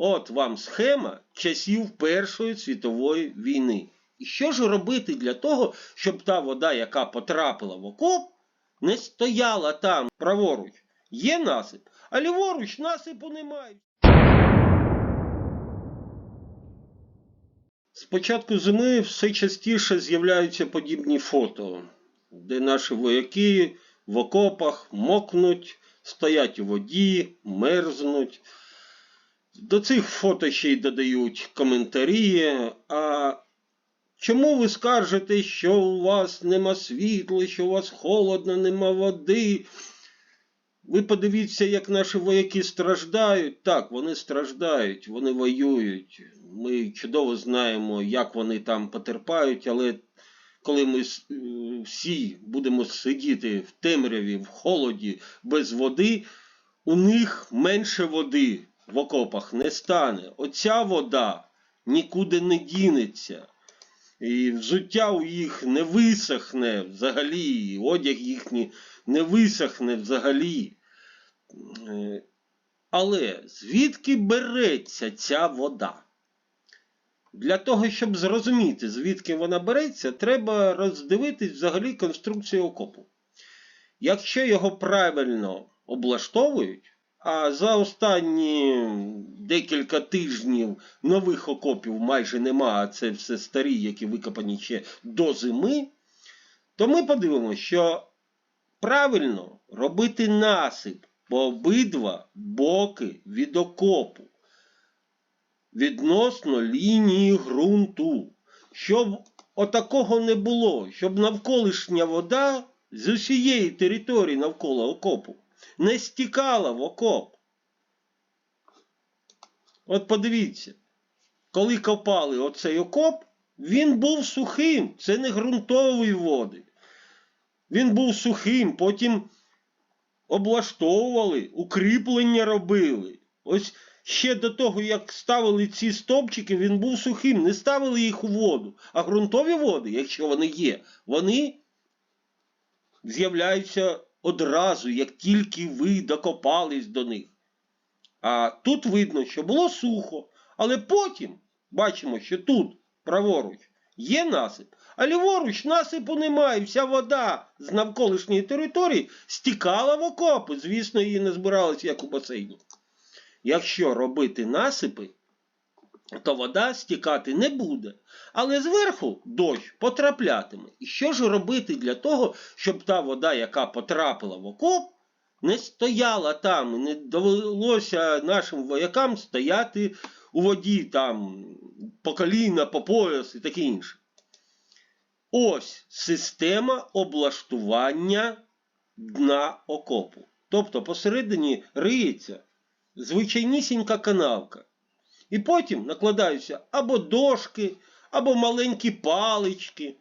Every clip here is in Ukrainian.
От вам схема часів Першої світової війни. І що ж робити для того, щоб та вода, яка потрапила в окоп, не стояла там праворуч? Є насип, а ліворуч насипу немає. З початку зими все частіше з'являються подібні фото, де наші вояки в окопах мокнуть, стоять у воді, мерзнуть. До цих фото ще й додають коментарі. А чому ви скаржите, що у вас нема світла, що у вас холодно, нема води? Ви подивіться, як наші вояки страждають. Так, вони страждають, вони воюють. Ми чудово знаємо, як вони там потерпають, але коли ми е, всі будемо сидіти в темряві, в холоді, без води, у них менше води в окопах не стане. Оця вода нікуди не дінеться. І взуття у їх не висохне взагалі, і одяг їхній не висохне взагалі. Але звідки береться ця вода? Для того, щоб зрозуміти, звідки вона береться, треба роздивитись взагалі конструкцію окопу. Якщо його правильно облаштовують, а за останні декілька тижнів нових окопів майже нема, а це все старі, які викопані ще до зими, то ми подивимося, що правильно робити насип по обидва боки від окопу відносно лінії ґрунту, щоб отакого не було, щоб навколишня вода з усієї території навколо окопу не стікала в окоп. От подивіться, коли копали оцей окоп, він був сухим, це не ґрунтові води. Він був сухим, потім облаштовували, укріплення робили. Ось ще до того, як ставили ці стовпчики, він був сухим, не ставили їх у воду. А ґрунтові води, якщо вони є, вони з'являються одразу, як тільки ви докопались до них. А тут видно, що було сухо, але потім бачимо, що тут, праворуч, є насип, а ліворуч насипу немає. Вся вода з навколишньої території стікала в окопи. Звісно, її не збиралася, як у басейні. Якщо робити насипи, то вода стікати не буде. Але зверху дощ потраплятиме. І що ж робити для того, щоб та вода, яка потрапила в окоп, не стояла там, і не довелося нашим воякам стояти у воді там по коліна, по пояс і таке інше. Ось система облаштування дна окопу. Тобто посередині риється звичайнісінька канавка. І потім накладаються або дошки, або маленькі палички.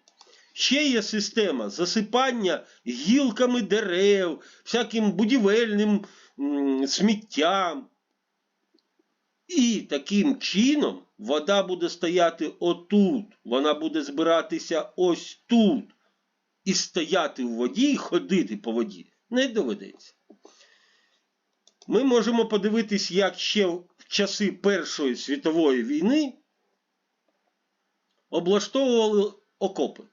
Ще є система засипання гілками дерев, всяким будівельним сміттям. І таким чином вода буде стояти отут, вона буде збиратися ось тут. І стояти в воді і ходити по воді не доведеться. Ми можемо подивитись, як ще часи Першої світової війни облаштовували окопи.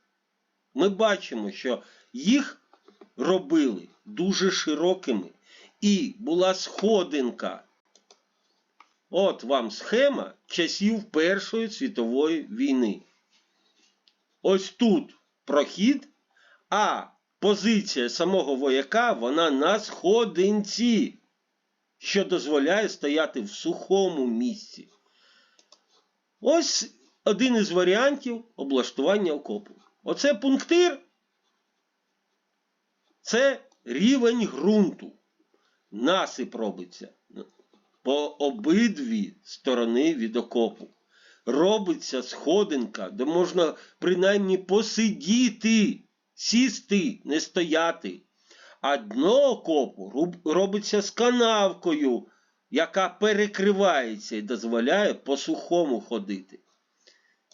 Ми бачимо, що їх робили дуже широкими, і була сходинка. От вам схема часів Першої світової війни. Ось тут прохід, а позиція самого вояка вона на сходинці, що дозволяє стояти в сухому місці. Ось один із варіантів облаштування окопу. Оце пунктир. Це рівень ґрунту. Насип робиться по обидві сторони від окопу. Робиться сходинка, де можна принаймні посидіти, сісти, не стояти. А дно окопу робиться з канавкою, яка перекривається і дозволяє по сухому ходити.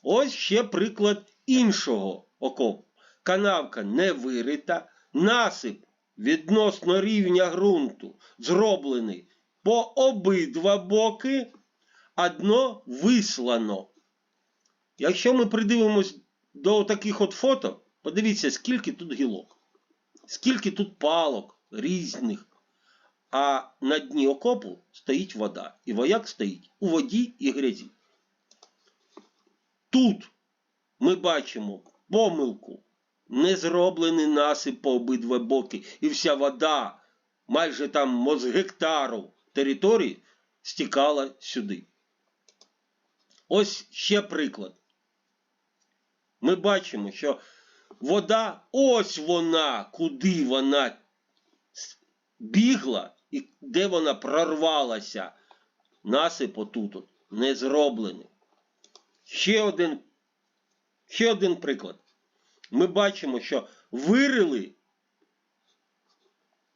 Ось ще приклад іншого окопу. Канавка не вирита, насип відносно рівня ґрунту зроблений по обидва боки, а дно вислано. Якщо ми придивимось до таких от фото, подивіться, скільки тут гілок, скільки тут палок різних. А на дні окопу стоїть вода. І вояк стоїть у воді і грязі. Тут ми бачимо помилку. Не зроблений насип по обидва боки. І вся вода, майже там з гектару території, стікала сюди. Ось ще приклад. Ми бачимо, що вода, ось вона, куди вона бігла і де вона прорвалася. Насип отут не зроблений. Ще один, ще один приклад. Ми бачимо, що вирили,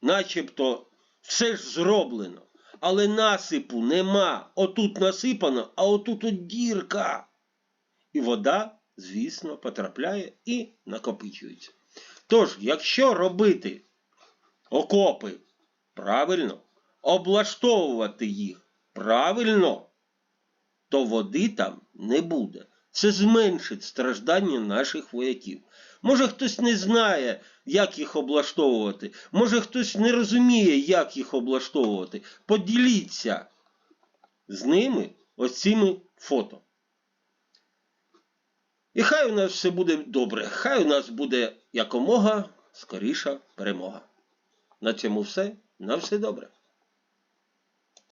начебто все ж зроблено, але насипу нема. Отут насипано, а отут от дірка. І вода, звісно, потрапляє і накопичується. Тож, якщо робити окопи правильно, облаштовувати їх правильно, то води там не буде. Це зменшить страждання наших вояків. Може хтось не знає, як їх облаштовувати. Може хтось не розуміє, як їх облаштовувати. Поділіться з ними ось цими фото. І хай у нас все буде добре. Хай у нас буде якомога скоріша перемога. На цьому все. На все добре.